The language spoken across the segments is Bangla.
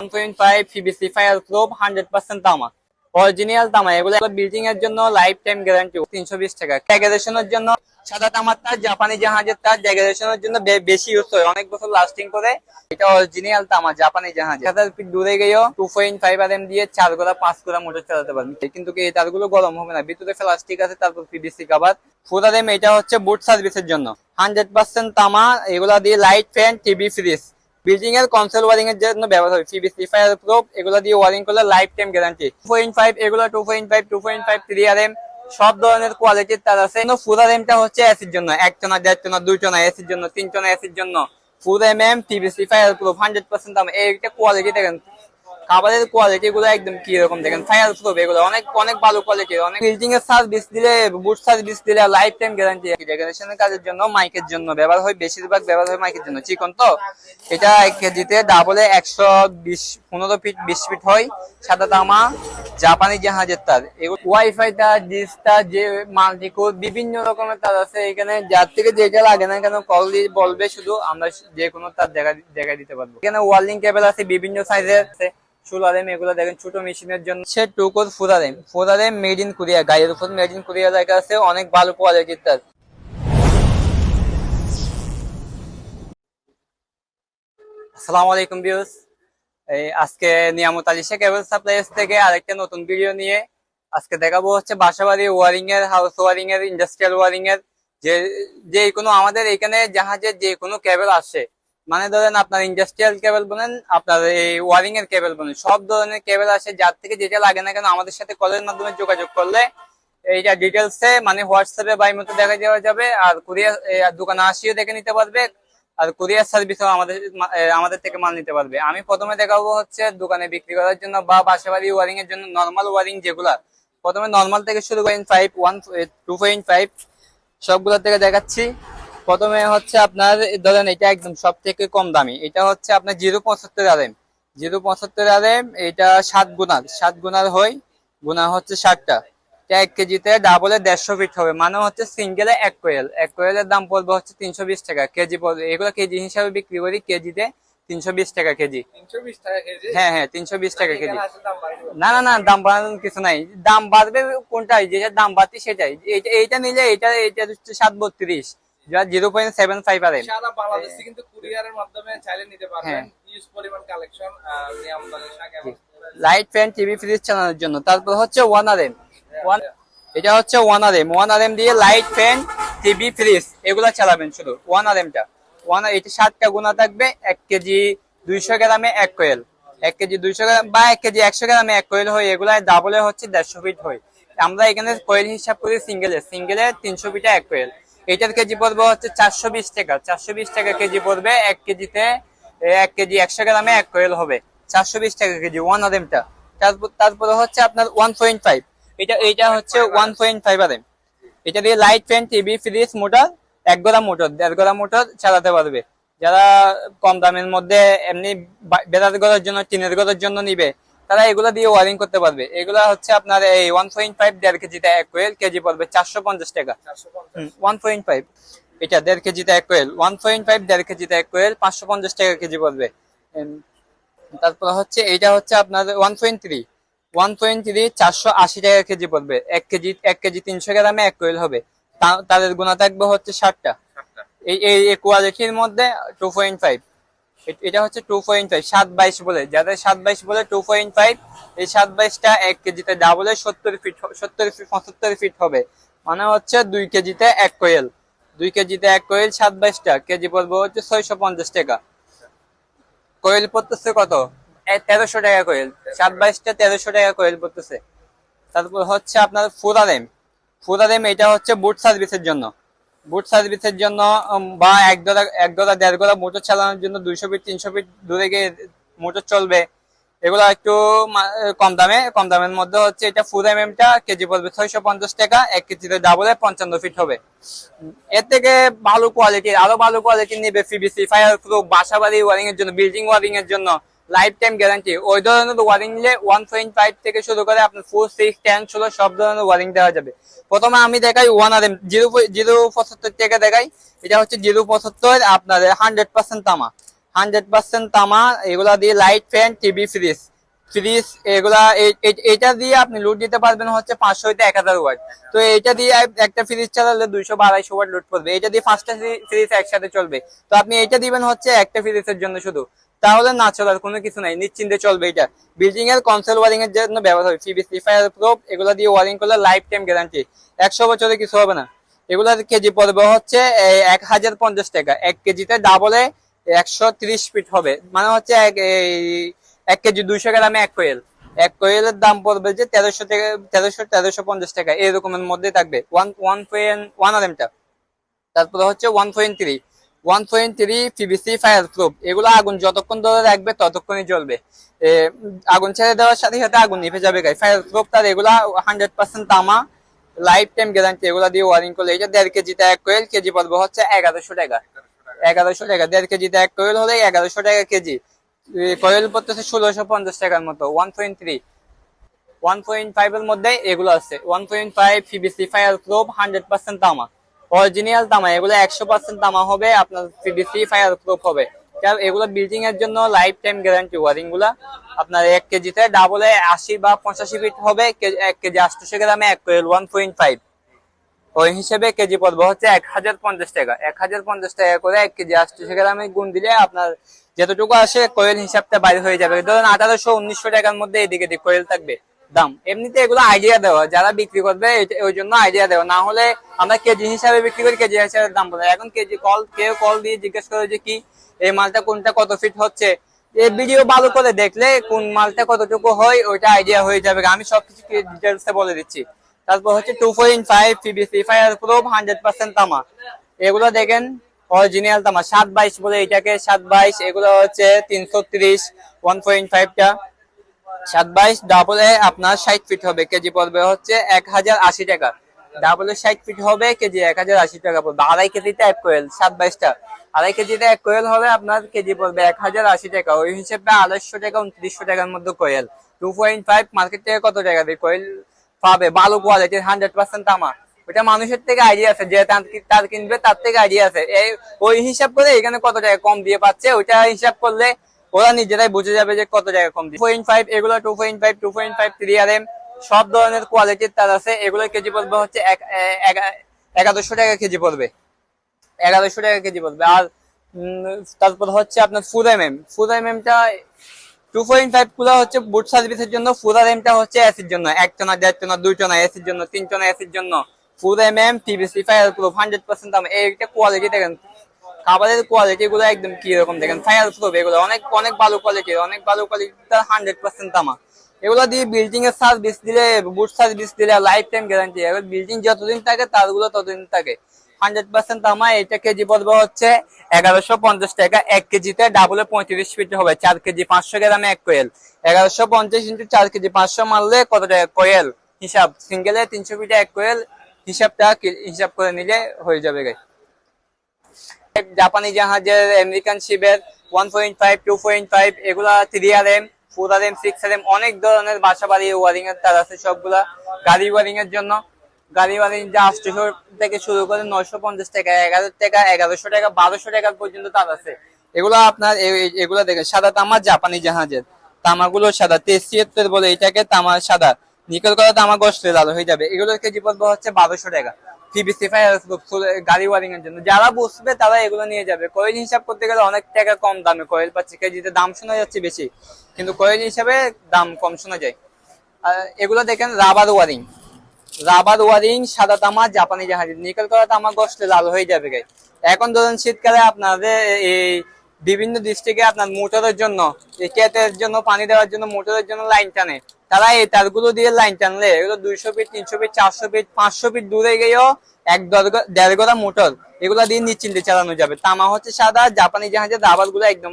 One point fireproof hundred percent তামা অরিজিনাল তামা এগুলো বিল্ডিং এর জন্য লাইফ টাইম গ্যারান্টি তিনশো বিশ টাকা। ডেকোরেশনের জন্য সাদা তামার তার জাপানি জাহাজের তার ডেকোরেশনের জন্য বেশি ইউজ হয়। অনেক বছর লাস্টিং করে। এটা অরিজিনাল তামা জাপানি জাহাজ ফিট দূরে গিয়েও two point five R M দিয়ে চার গোড়া, পাঁচ গোড়া মোটর চালাতে পারবেন কিন্তু এই তারগুলো গরম হবে না। ভিতরে প্লাস্টিক আছে, তারপর PVC cover full R M এটা হচ্ছে বুট সার্ভিসের জন্য। হান্ড্রেড পার্সেন্ট তামা, এগুলা দিয়ে light fan TV fridge building এর কনসোল ওয়ারিং এর জন্য ব্যবহার হয় পিভিসি ফায়ার প্রুফ এগুলো দিয়ে ওয়ারিং করলে lifetime guarantee four in five এগুলো two point five two point five three R M সব ধরনের কোয়ালিটির তার আছে। ফুল আর এমটা হচ্ছে এসির জন্য। এক টনা দেড় টনা দুই টনা এসির জন্য তিন টনা এসির জন্য full M M PVC fireproof hundred percent দাম। এইটা কোয়ালিটি দেখেন খাবারের কোয়ালিটি গুলো একদম কি রকম দেখেন ফায়ার প্রুফ এগুলো। অনেক অনেক ভালো কোয়ালিটির অনেক বিল্ডিং এর সার্ভিস দিলে বুট সার্ভিস দিলে লাইফ টাইম গ্যারান্টি ডেকোরেশনের কাজের জন্য মাইকের জন্য। ব্যবহার হয়, বেশিরভাগ ব্যবহার হয় মাইকের জন্য। চিকন তো? এটা এক কেজিতে ডাবলে একশো বিশ, পনেরো ফিট বিশ ফিট হয়। সাদা তামা, জাপানি জাহাজের তার। ওয়াইফাই তার ডিস তার যে মাল্টিকোর বিভিন্ন রকমের তার আছে এখানে। যার থেকে যেটা লাগে না কেন কল দিয়ে বলবে শুধু আমরা যে কোনো তার দেখা দেখা দিতে পারব। এখানে ওয়ার্লিং কেবল আছে, বিভিন্ন সাইজের আছে। সোলারেম এগুলো দেখেন ছোট মেশিনের জন্য। সে টুকোর ফুরারেম ফুরারেম মেড ইন কোরিয়া গায়ের উপর মেড ইন কোরিয়া লেখা আছে, অনেক ভালো কোয়ালিটির তার। আসসালামু আলাইকুম ভিউস এই আজকে নিয়ামত আলী শেখ কেবল সাপ্লাইস থেকে আরেকটা নতুন ভিডিও নিয়ে আজকে দেখাবো হচ্ছে বাসাবাড়ি ওয়ারিং এর হাউস ওয়ারিং এর ইন্ডাস্ট্রিয়াল ওয়ারিং এর, যে যে কোনো আমাদের এখানে জাহাজের যে কোনো কেবল আসে মানে ধরেন আপনার ইন্ডাস্ট্রিয়াল কেবল বলেন, আপনার এই ওয়ারিং এর কেবল বলেন, সব ধরনের কেবল আসে, যার থেকে যেটা লাগে না কেন আমাদের সাথে কলের মাধ্যমে যোগাযোগ করলে এইটা ডিটেলসে মানে হোয়াটসঅ্যাপে বাই মতো দেখা দেওয়া যাবে, আর কুরিয়ার দোকানে আসিও দেখে নিতে পারবে, আর কুরিয়ার সার্ভিসও আমাদের আমাদের থেকে মাল নিতে পারবে। আমি প্রথমে দেখাবো হচ্ছে দোকানে বিক্রি করার জন্য বা বাসা বাড়ি ওয়ারিং এর জন্য নর্মাল ওয়ারিং যেগুলা। প্রথমে নর্মাল থেকে শুরু point five one two point five সবগুলো থেকে দেখাচ্ছি। প্রথমে হচ্ছে আপনার ধরেন এটা একদম সব থেকে কম দামি। এটা হচ্ছে আপনার জিরো পঁচাত্তর আর এম। জিরো পঁচাত্তর আর এম এটা সাত গুণার। সাত গুণার হয় গুণা হচ্ছে ষাটটা। এটা এক কেজিতে ডাবলে দেড়শো ফিট হবে। মানে হচ্ছে সিঙ্গেলে এক কোয়েল এক কোয়েলের দাম পড়বে হচ্ছে তিনশো বিশ টাকা। কেজি পড়বে এগুলো কেজি হিসাবে বিক্রি করি কেজিতে তিনশো বিশ টাকা কেজি। হ্যাঁ হ্যাঁ তিনশো বিশ টাকা কেজি। না না না দাম বাড়ানোর কিছু নাই। দাম বাড়বে কোনটাই যেটা দাম বাড়তি সেটাই। এইটা নিলে এটা এটা হচ্ছে সাত বত্রিশ। যা জিরো পয়েন্ট সেভেন ফাইভ আর সারা বাংলাদেশে কিন্তু কুরিয়ারের মাধ্যমে চাইলে নিতে পারবেন। হ্যাঁ। ইউজ পরিমাণ collection light fan TV fridge চালানোর জন্য। তারপর হচ্ছে ওয়ান আর এম ওয়ান এটা হচ্ছে one R M one R M দিয়ে লাইট ফ্যান টিভি ফ্রিজ এগুলো চালাবেন শুধু। ওয়ান আর এমটা ওয়ান এটা ষাটটা গুণা থাকবে এক কেজি দুইশো গ্রামে এক কোয়েল এক কেজি দুইশো গ্রাম বা এক কেজি একশো গ্রামে এক কোয়েল হয়। এগুলা ডাবলে হচ্ছে দেড়শো ফিট হয়। আমরা এখানে কোয়েল হিসাব করি সিঙ্গেলে সিঙ্গেলে তিনশো ফিটে এক কোয়েল এটার কেজি পড়বে হচ্ছে চারশো বিশ টাকা। চারশো বিশ টাকা কেজি পড়বে, এক কেজিতে এক কেজি একশো গ্রামে এক কোয়েল হবে। চারশো বিশ টাকা কেজি ওয়ান আর এমটা তারপর হচ্ছে আপনার ওয়ান পয়েন্ট ফাইভ এটা এটা হচ্ছে one point five R M এটা দিয়ে light fan TV fridge motor এক গোড়া মোটর দেড় গোড়া মোটর চালাতে পারবে। যারা কম দামের মধ্যে এমনি বেড়ার গড়ার জন্য, টিনের গড়ার জন্য নিবে তারা এগুলা দিয়ে ওয়ারিং করতে পারবে। এগুলা হচ্ছে আপনার এই ওয়ান পয়েন্ট ফাইভ দেড় কেজিতে এক কোয়েল কেজি পড়বে চারশো পঞ্চাশ টাকা। ওয়ান পয়েন্ট ফাইভ এটা দেড় কেজিতে এক কোয়েল ওয়ান পয়েন্ট ফাইভ দেড় কেজিতে এক কোয়েল পাঁচশো পঞ্চাশ টাকা কেজি পড়বে। তারপর হচ্ছে এটা হচ্ছে আপনার one point three one point three চারশো আশি টাকা কেজি পড়বে। এক কেজি এক কেজি তিনশো গ্রামে এক কোয়েল হবে। তাদের গুণা থাকবে হচ্ছে ষাটটা। এই কোয়ালিটির মধ্যে টু পয়েন্ট ফাইভ এটা হচ্ছে টু পয়েন্ট ফাইভ সাত বাইশ বলে। যাদের সাত বাইশ বলে টু পয়েন্ট ফাইভ এই সাত বাইশটা এক কেজিতে ডাবলে সত্তর ফিট সত্তর ফিট পঁচাত্তর ফিট হবে। মানে হচ্ছে দুই কেজিতে এক কোয়েল দুই কেজিতে এক কোয়েল সাত বাইশটা, কেজি পড়বে হচ্ছে ছয়শো পঞ্চাশ টাকা। কোয়েল পড়তেছে কত? তেরোশো টাকা কোয়েল সাত বাইশটা তেরোশো টাকা কোয়েল পড়তেছে। তারপর হচ্ছে আপনার ফুরারেম ফুরারেম এটা হচ্ছে বুট সার্ভিসের জন্য। বুট সার্ভিসের জন্য বা এক দরা এক দরা দেড় দরা মোটর চালানোর জন্য দুইশো ফিট, তিনশো ফিট দূরে গিয়ে মোটর চলবে। এগুলো একটু কম দামে, কম দামের মধ্যে হচ্ছে এটা ফুল এম এমটা কেজি পড়বে ছয়শো পঞ্চাশ টাকা, এক কেজিতে ডাবলে পঞ্চান্ন ফিট হবে। এর থেকে ভালো কোয়ালিটির আরও ভালো কোয়ালিটি নিবে পিবিসি ফায়ার প্রুফ বাসা বাড়ি ওয়ারিং এর জন্য বিল্ডিং ওয়ারিং এর জন্য। লাইফ টাইম গ্যারান্টি ওই ধরনের ওয়ারিং নিলে ওয়ান পয়েন্ট ফাইভ থেকে শুরু করে আপনার ফোর সিক্স টেন ষোলো, সব ধরনের ওয়ারিং দেওয়া যাবে। প্রথমে আমি দেখাই one R M zero zero পঁচাত্তর থেকে দেখাই। এটা হচ্ছে জিরো পঁচাত্তর, আপনার হান্ড্রেড পার্সেন্ট তামা। হান্ড্রেড পার্সেন্ট তামা, এগুলা দিয়ে light fan TV fridge fridge এগুলা এটা দিয়ে আপনি লুট দিতে পারবেন হচ্ছে পাঁচশো হইতে এক হাজার ওয়াট তো এটা দিয়ে একটা ফ্রিজ চালালে দুইশো বা আড়াইশো ওয়াট লুট করবে এটা দিয়ে পাঁচটা ফ্রিজ একসাথে চলবে। তো আপনি এটা দিবেন হচ্ছে একটা ফ্রিজের জন্য শুধু। তাহলে না চলার কোনো কিছু নাই। নিশ্চিন্তে চলবে এটা বিল্ডিং এর কনসেল ওয়ারিং এর জন্য ব্যবহার হয় পিভিসি ফায়ার প্রুফ এগুলা দিয়ে ওয়ারিং করলে লাইফ টাইম গ্যারান্টি একশো বছরে কিছু হবে না। এগুলার কেজি পড়বে হচ্ছে এক হাজার পঞ্চাশ টাকা। এক কেজিতে ডাবলে একশো ত্রিশ ফিট হবে। মানে হচ্ছে এক এক কেজি দুইশো গ্রামে এক কোয়েল এক কোয়েলের দাম পড়বে যে তেরোশো থেকে, তেরোশো তেরোশো পঞ্চাশ টাকা। এরকমের মধ্যে থাকবে। One one point one R এমটা তারপরে হচ্ছে one point three one point three PVC fireproof এগুলো আগুন যতক্ষণ ধরে রাখবে ততক্ষণই জ্বলবে। আগুন ছেড়ে দেওয়ার সাথে সাথে আগুন নিভে যাবে গাই। ফায়ার প্রুফ তার এগুলা হান্ড্রেড পার্সেন্ট তামা লাইফ টাইম গ্যারান্টি এগুলা দিয়ে ওয়ারিং করলে এটা দেড় কেজিতে এক কোয়েল, কেজি পড়বে হচ্ছে এগারোশো টাকা। এগারোশো টাকা, দেড় কেজিতে এক কোয়েল হলে এগারোশো টাকা কেজি। কোয়েল পড়তেছে ষোলোশো পঞ্চাশ টাকার মতো one point three one point five এর মধ্যে এগুলো আছে। One point five PVC fireproof hundred percent তামা। অরিজিনাল দামা এগুলো একশো পার্সেন্ট দামা হবে, আপনার পিবিসি ফায়ার প্রুফ হবে। এগুলো বিল্ডিং এর জন্য লাইফ টাইম গ্যারান্টি ওয়ারিংগুলা আপনার এক কেজিতে ডাবলে আশি বা পঁচাশি ফিট হবে, এক কেজি আটশো গ্রামে এক কোয়েল ওয়ান পয়েন্ট ফাইভ ওই হিসেবে কেজি পড়বে হচ্ছে এক হাজার পঞ্চাশ টাকা। এক হাজার পঞ্চাশ টাকা করে এক কেজি আটশো গ্রামে গুণ দিলে আপনার যতটুকু আসে, কোয়েল হিসাবটা বাইরে হয়ে যাবে। ধরুন আঠারোশো, উনিশশো টাকার মধ্যে এদিক কোয়েল থাকবে। দাম। এমনিতে এগুলো আইডিয়া দেওয়া, যারা বিক্রি করবে ওই জন্য আইডিয়া দেওয়া। না হলে আমরা কেজি হিসাবে বিক্রি করি, কেজি হিসাবে দাম বলে। এখন কেজি কল কেউ কল দিয়ে জিজ্ঞেস করে যে কি, এই মালটা কোনটা কত ফিট হচ্ছে? এই ভিডিও ভালো করে দেখলে কোন মালটা কতটুকু হয়, ওইটা আইডিয়া হয়ে যাবে। আমি সবকিছু ডিটেলসে বলে দিচ্ছি। তারপর হচ্ছে two point five PVC fireproof hundred percent তামা। এগুলো দেখেন অরিজিনাল তামা। সাত বাইশ বলে এটাকে, সাত বাইশ, এগুলো হচ্ছে তিনশো তিরিশ ওয়ান পয়েন্ট ফাইভটা সাত বাইশ ডাবলে আপনার ষাট ফিট হবে, কেজি পড়বে হচ্ছে এক হাজার আশি টাকা। ডাবলে ষাট ফিট হবে, কেজি এক হাজার আশি টাকা পড়বে। আড়াই কেজিতে এক কোয়েল সাত বাইশটা। আড়াই কেজিতে এক কোয়েল হবে, আপনার কেজি পড়বে এক হাজার আশি টাকা। ওই হিসেবে আড়াইশো টাকা, উনত্রিশশো টাকার মধ্যে coil two point five market থেকে কত টাকা দিয়ে কোয়েল পাবে? ভালো কোয়ালিটির হান্ড্রেড পার্সেন্ট তামা ওটা মানুষের থেকে আইডিয়া আছে, যে তার কিনবে, তার থেকে আইডিয়া আছে। এই ওই হিসাব করে এখানে কত টাকা কম দিয়ে পাচ্ছে, ওইটা হিসাব করলে ওরা নিজেরাই বুঝে যাবে যে কত টাকা কম দিয়ে পয়েন্ট ফাইভ এগুলো two point five two point five three R M সব ধরনের কোয়ালিটির তার আছে। এগুলো কেজি পড়বে হচ্ছে এক- এগারোশো টাকা কেজি পড়বে। এগারোশো টাকা কেজি পড়বে। আর তারপর হচ্ছে আপনার full M M full M এমটা two point ফাইভগুলো হচ্ছে বুট সার্ভিসের জন্য ফুল আর এমটা হচ্ছে এসির জন্য। এক টনা দেড় টনা দুই টনা এসির জন্য তিন টনা এসির জন্য full M M PVC fireproof hundred percent দাম। এইটা কোয়ালিটি দেখেন। খাবারের কোয়ালিটি গুলো একদম কি রকম দেখেন, ফায়ার প্রুফ এগুলো, অনেক অনেক ভালো কোয়ালিটির অনেক ভালো কোয়ালিটির হান্ড্রেড পার্সেন্ট দামা এগুলো দিয়ে বিল্ডিং এর সার্ভিস দিলে বুট সার্ভিস দিলে লাইফ টাইম গ্যারান্টি এবার বিল্ডিং যতদিন থাকে, তারগুলো ততদিন থাকে। হান্ড্রেড পার্সেন্ট দামা এটা কেজি পড়বে হচ্ছে এগারোশো পঞ্চাশ টাকা, এক কেজিতে ডাবলে পঁয়ত্রিশ ফিট হবে, চার কেজি পাঁচশো গ্রামে এক কোয়েল এগারোশো পঞ্চাশ ইন্টু চার কেজি পাঁচশো মারলে কত টাকা কোয়েল হিসাব সিঙ্গেলে তিনশো ফিটে এক কোয়েল হিসাবটা হিসাব করে নিলে হয়ে যাবে গাই জাপানি জাহাজের American শিপের one point five two point five এগুলা three R M four R M six R M অনেক ধরনের বাসা বাড়ি ওয়ারিং এর তার আছে সবগুলা। গাড়ি ওয়ারিং এর জন্য। গাড়ি ওয়ারিং যা আটশোশো থেকে শুরু করে নয়শো পঞ্চাশ টাকা, এগারো টাকা, এগারোশো টাকা, বারোশো টাকা পর্যন্ত তার আছে। এগুলো আপনার এগুলো দেখেন সাদা তামা জাপানি জাহাজের। তামাগুলো সাদা তেসিয়াত্তর বলে এটাকে তামা সাদা। নিকেল করা তামা গোষ্ঠী লাল হয়ে যাবে। এগুলোর কেজি পড়বে হচ্ছে বারোশো টাকা। পিবিসি ফায়ার গাড়ি ওয়ারিং এর জন্য। যারা বুঝবে তারা এগুলো নিয়ে যাবে। কয়েল হিসাব করতে গেলে অনেক টাকা কম দামে। কয়েল পাচ্ছে কেজিতে দাম শোনা যাচ্ছে বেশি। কিন্তু কয়েল হিসাবে দাম কম শোনা যায়। এগুলো দেখেন রাবার ওয়ারিং রাবার ওয়ারিং সাদা তামা, জাপানি জাহাজ নিকেল করা তামা গোষ্ঠী লাল হয়ে যাবে গাই এখন ধরুন শীতকালে আপনাদের এই বিভিন্ন ডিস্ট্রিক্টে আপনার মোটরের জন্য ক্ষেতের জন্য, পানি দেওয়ার জন্য, মোটরের জন্য লাইন টানে। তারা এই তারগুলো দিয়ে লাইন টানলে, এগুলো দুইশো ফিট তিনশো ফিট চারশো ফিট পাঁচশো ফিট দূরে গিয়েও এক দেড় গড়া মোটর, এগুলো দিয়ে নিশ্চিন্তে চালানো যাবে। তামা হচ্ছে সাদা, জাপানি জাহাজের রাবারগুলো একদম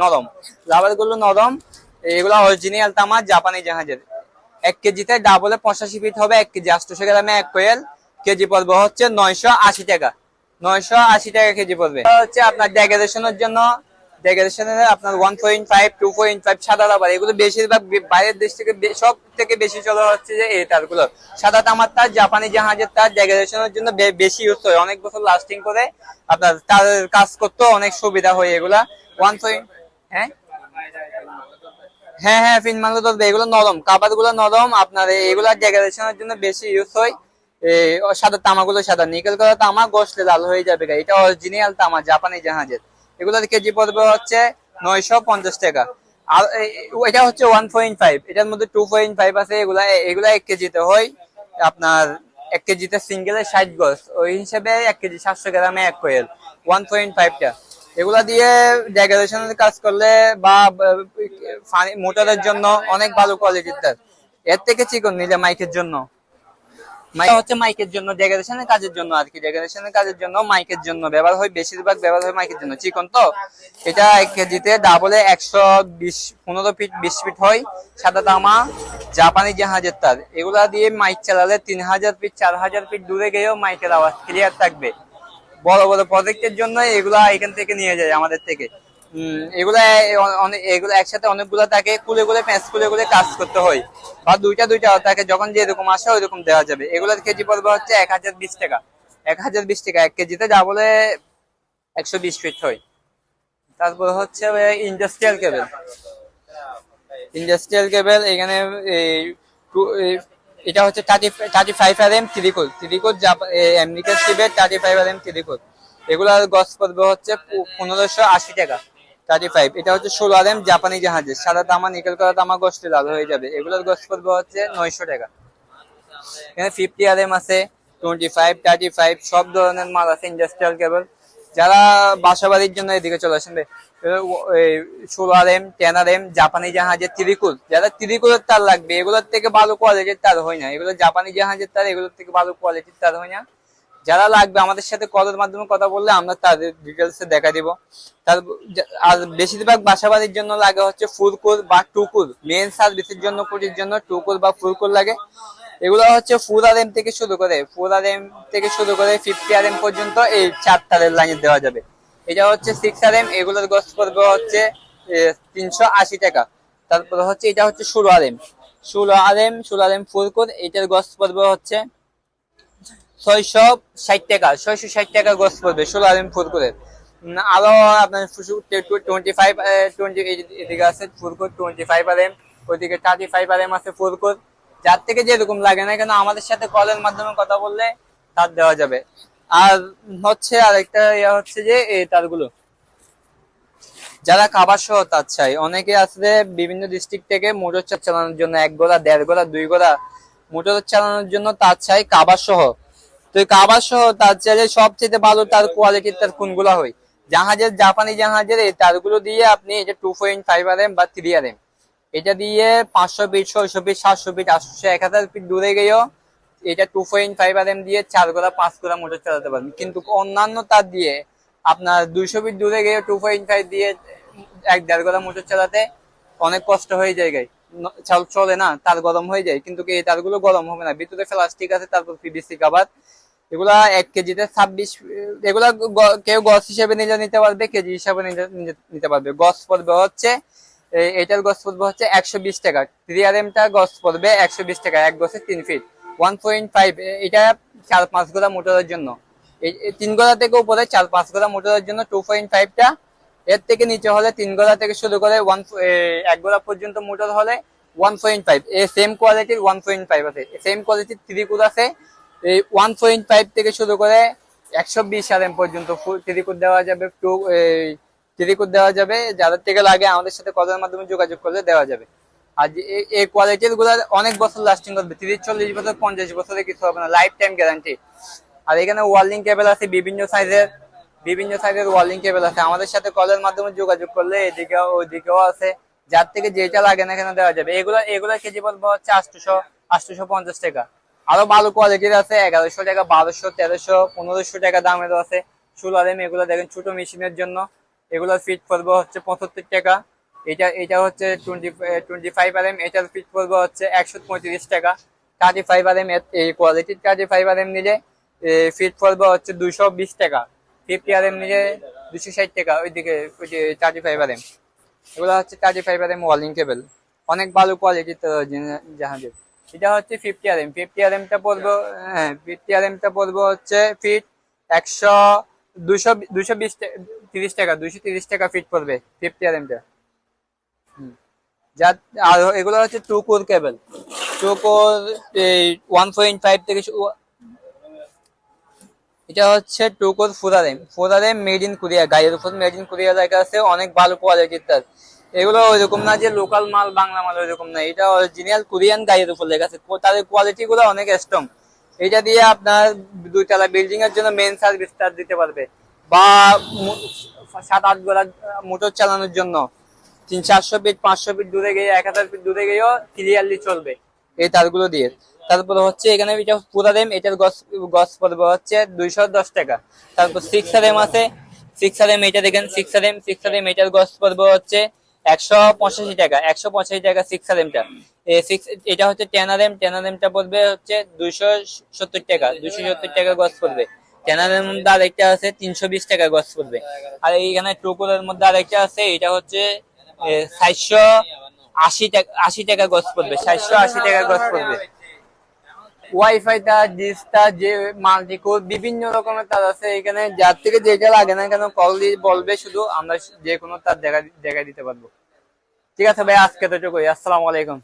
নরম। রাবারগুলো নরম, এগুলো অরিজিনাল তামা, জাপানি জাহাজের। এক কেজিতে ডাবলে পঁচাশি ফিট হবে, এক কেজি। আটশো গ্রামে এক কোয়েল কেজি পড়বে হচ্ছে নয়শো আশি টাকা। নয়শো আশি টাকা কেজি পড়বে। হচ্ছে আপনার ডেকোরেশনের জন্য আপনার one point five two point five সাদা রাবার এগুলো বেশিরভাগ বাইরের দেশ থেকে সব থেকে বেশি চলা হচ্ছে যে এই তারগুলো। সাদা তামার তার, জাপানি জাহাজের তার ডেকোরেশনের জন্য বেশি ইউজ হয়। অনেক বছর লাস্টিং করে আপনার তার কাজ করতে অনেক সুবিধা হয় এগুলা। ওয়ান পয়েন্ট হ্যাঁ? হ্যাঁ হ্যাঁ ফিন ধরবে এগুলো নরম। কাবারগুলো নরম, আপনার এগুলা ডেকোরেশনের জন্য বেশি ইউজ হয়। সাদা তামাগুলো সাদা। নিকেল করা তামা গোসলে লাল হয়ে যাবে। এটা অরিজিনাল তামা, জাপানি জাহাজের। এগুলোর কেজি পড়বে হচ্ছে নয়শো পঞ্চাশ টাকা। আর এটা হচ্ছে ওয়ান পয়েন্ট ফাইভ এটার মধ্যে টু পয়েন্ট ফাইভ আছে, এগুলা এগুলা এক কেজিতে হয়, আপনার এক কেজিতে সিঙ্গেলে ষাট গজ। ওই হিসেবে এক কেজি সাতশো গ্রামে এক কোয়েল ওয়ান পয়েন্ট ফাইভটা এগুলা দিয়ে ডেকোরেশনের কাজ করলে বা মোটরের জন্য অনেক ভালো কোয়ালিটির তার এর থেকে চিকন নিলে মাইকের জন্য। হচ্ছে মাইকের জন্য ডেকোরেশনের কাজের জন্য আর কি। ডেকোরেশনের কাজের জন্য মাইকের জন্য। ব্যবহার হয় বেশিরভাগ ব্যবহার হয় মাইকের জন্য। চিকন তো? এটা এক কেজিতে ডাবলে একশো বিশ, পনেরো ফিট বিশ ফিট হয়। সাদা তামা, জাপানি জাহাজের তার। এগুলা দিয়ে মাইক চালালে তিন হাজার ফিট চার হাজার ফিট দূরে গিয়েও মাইকের আওয়াজ ক্লিয়ার থাকবে। বড় বড় প্রজেক্টের জন্য এগুলা এখান থেকে নিয়ে যায় আমাদের থেকে। এগুলা একসাথে অনেকগুলো কুলে কুলে কাজ করতে হয়। বা দুইটা দুইটা যখন ওইরকম দেওয়া যাবে। এগুলোর কেজি হচ্ছে এক হাজার বিশ টাকা। এক হাজার বিশ টাকা। এক কেজিতে একশো বিশ ফিট হয়। তারপর হচ্ছে ইন্ডাস্ট্রিয়াল কেবল ইন্ডাস্ট্রিয়াল কেবল এখানে এটা হচ্ছে thirty thirty five R M ত্রিকোল thirty five R M ত্রিকোল গছ পড়বে হচ্ছে পনেরোশো আশি টাকা। আর এম জাপানি জাহাজের। থার্টি ফাইভ সব ধরনের মাল আছে ইন্ডাস্ট্রিয়াল কেবল যারা বাসা বাড়ির জন্য এদিকে চলে আসেন ষোলো R M ten R M জাপানি জাহাজের ত্রিকুল যারা ত্রিকুলের তার লাগবে, এগুলোর থেকে ভালো কোয়ালিটির তার হয় না। এগুলো জাপানি জাহাজের তার, এগুলোর থেকে ভালো কোয়ালিটির তার হয় না। যারা লাগবে আমাদের সাথে কলের মাধ্যমে কথা বললে আমরা তাদের ডিটেলস দেখা দিব। তার আর বেশিরভাগ বাসা বাড়ির জন্য লাগে হচ্ছে ফুলকুল বা টুকুর মেন সার্ভিসের জন্য কুটির জন্য টুকুর বা ফুলকুল লাগে। এগুলো হচ্ছে ফুল আর এম থেকে শুরু করে ফুল আর এম থেকে শুরু করে ফিফটি আর এম পর্যন্ত এই চার তারের লাইনে দেওয়া যাবে। এটা হচ্ছে সিক্স আর এম এগুলোর গছ পড়বে হচ্ছে তিনশো আশি টাকা। তারপরে হচ্ছে এটা হচ্ছে ষোলো আর এম ষোলো আর এম ষোলো আর এম ফুলকুল এটার গছ পড়বে হচ্ছে ছয়শো ষাট টাকা, ছয়শো ষাট টাকা গোস পড়বে, ষোলো আলিম ফুরকুরের আরও আপনার টোয়েন্টি ফাইভ টোয়েন্টি এদিকে আছে ফুরকুর টোয়েন্টি ফাইভ আলিম, ওইদিকে থার্টি ফাইভ আলিম আছে ফুরকুর যার থেকে যেরকম লাগে না কেন, আমাদের সাথে কলের মাধ্যমে কথা বললে তার দেওয়া যাবে। আর হচ্ছে আরেকটা ইয়া হচ্ছে যে তারগুলো। যারা খাবার সহ তার চাই, অনেকে আসলে বিভিন্ন ডিস্ট্রিক্ট থেকে মোটর চালানোর জন্য এক গোলা দেড় গোলা দুই গোড়া মোটর চালানোর জন্য তার চাই কাবার সহ। তো কাবার সহ তার চাইলে সবচেয়ে ভালো তার কোয়ালিটির তার কোনগুলো হয়? জাহাজের, জাপানি জাহাজের এই তারগুলো দিয়ে আপনি এটা two point five R M বা থ্রি আর এম এটা দিয়ে পাঁচশো ফিট ছয়শো ফিট সাতশো ফিট আটশো এক হাজার ফিট দূরে গিয়েও এটা two point five R M দিয়ে চার গোড়া, পাঁচ গোড়া মোটর চালাতে পারবেন। কিন্তু অন্যান্য তার দিয়ে আপনার দুইশো ফিট দূরে গিয়ে টু পয়েন্ট ফাইভ দিয়ে এক দেড় গোড়া মোটর চালাতে অনেক কষ্ট হয়ে যায় গাই। চলে না, তার গরম হয়ে যায়। কিন্তু এই তারগুলো গরম হবে না। ভিতরে প্লাস্টিক আছে, তারপর পিভিসি কাবার এগুলা এক কেজিতে ছাব্বিশ, এগুলা কেউ গছ হিসেবে নিলে নিতে পারবে, কেজি হিসাবে নিতে- পারবে। গছ পড়বে হচ্ছে এটার গছ পড়বে হচ্ছে একশো বিশ টাকা। থ্রি আর এমটা গছ পড়বে একশো বিশ টাকা, এক গছে তিন ফিট। ওয়ান পয়েন্ট ফাইভ এটা চার পাঁচ গোলা মোটরের জন্য। তিন গোলা থেকে উপরে চার পাঁচ গোড়া মোটরের জন্য টু পয়েন্ট ফাইভটা। এর থেকে নিচে হলে তিন গোলা থেকে শুরু করে ওয়ান এক গোলা পর্যন্ত মোটর হলে ওয়ান পয়েন্ট ফাইভ। এ সেম কোয়ালিটির ওয়ান পয়েন্ট ফাইভ আছে। সেম কোয়ালিটির থ্রি কুদ আছে। এই ওয়ান পয়েন্ট ফাইভ থেকে শুরু করে একশো বিশ আর এম পর্যন্ত ত্রিকুট দেওয়া যাবে টু ত্রিকুট দেওয়া যাবে। যাদের থেকে লাগে আমাদের সাথে কলের মাধ্যমে যোগাযোগ করলে দেওয়া যাবে। আর এই- কোয়ালিটিরগুলো অনেক বছর লাস্টিং করবে, তিরিশ, চল্লিশ বছর, পঞ্চাশ বছরে কিছু হবে না লাইফ টাইম গ্যারান্টি আর এখানে ওয়ার্লিং কেবল আছে, বিভিন্ন সাইজের বিভিন্ন সাইজের ওয়ার্লিং কেবল আছে। আমাদের সাথে কলের মাধ্যমে যোগাযোগ করলে এদিকেও, ওইদিকেও আছে। যার থেকে যেটা লাগে না কেন দেওয়া যাবে। এগুলো এগুলো কেজি বলব হচ্ছে আটশোশো আটশোশো পঞ্চাশ টাকা। আরও ভালো কোয়ালিটির আছে, এগারোশো টাকা, বারোশো, তেরোশো, পনেরোশো টাকা দামেরও আছে। ষোলো আলেম এগুলো দেখেন ছোট মেশিনের জন্য। এগুলো ফিট করব হচ্ছে পঁচাত্তর টাকা। এটা এটা হচ্ছে twenty twenty five R M এটার ফিট করব হচ্ছে একশো পঁয়ত্রিশ টাকা। থার্টি ফাইভ আর এম এই কোয়ালিটির থার্টি ফাইভ আর এম নিলে ফিট করব হচ্ছে দুশো বিশ টাকা। ফিফটি আর এম নিলে দুশো ষাট টাকা, ওইদিকে, ওই যে থার্টি ফাইভ আর এম এগুলো হচ্ছে thirty five R M ওয়ালিং cable অনেক ভালো কোয়ালিটির জাহাজের। এটা হচ্ছে fifty R M fifty R এমটা পড়ব হ্যাঁ ফিফটি আর এমটা পড়ব হচ্ছে ফিট একশো দুশো দুশো বিশ তিরিশ টাকা, দুশো তিরিশ টাকা ফিট পড়বে ফিফটি আর এমটা যা, আর এগুলো হচ্ছে two core cable two core এই ওয়ান পয়েন্ট ফাইভ থেকে এটা হচ্ছে টু কোর ফুরারেম ফুরারেম মেড ইন কোরিয়া গায়ের উপর মেড ইন কোরিয়া লেখা আছে, অনেক ভালো কোয়ালিটির তার। এগুলো ওইরকম না যে লোকাল মাল, বাংলা মাল ওইরকম না। এটা অরিজিনাল কোরিয়ান গাড়ির উপর লেখা আছে। তাদের কোয়ালিটি গুলো অনেক স্ট্রং এটা দিয়ে আপনার দুইতলা বিল্ডিং এর জন্য মেন সার্ভিস তার দিতে পারবে। বা সাত আট গোলা মোটর চালানোর জন্য। তিন চারশো ফিট পাঁচশো ফিট দূরে গিয়ে, এক হাজার ফিট দূরে গিয়েও ক্লিয়ারলি চলবে এই তারগুলো দিয়ে। তারপরে হচ্ছে এখানে এটা পুরা রেম এটার গস গস পড়বে হচ্ছে দুইশো দশ টাকা। তারপর সিক্স আর এম আছে। সিক্স আর এম এটা দেখেন six R M six R M এটার গস পড়বে হচ্ছে একশো পঁচাশি টাকা, একশো পঁচাশি টাকা সিক্স এটা হচ্ছে ten R M ten R এমটা পড়বে হচ্ছে দুইশো সত্তর টাকা, দুইশো সত্তর টাকা গস পড়বে। টেন মধ্যে আরেকটা আছে, তিনশো বিশ টাকা গস পড়বে। আর এইখানে টুকুরের মধ্যে আরেকটা আছে, এটা হচ্ছে আশি টাকা গজ পড়বে সাতশো আশি টাকা গজ পড়বে। ওয়াইফাই তার ডিস তার যে মাল্টিকোর বিভিন্ন রকমের তার আছে। এখানে যার থেকে যেটা লাগে না কেন কল দিয়ে বলবে, শুধু আমরা যে কোনো তার দেখা দেখা দিতে পারব। ঠিক আছে ভাই, আজকে তো চোখ আসসালামু আলাইকুম।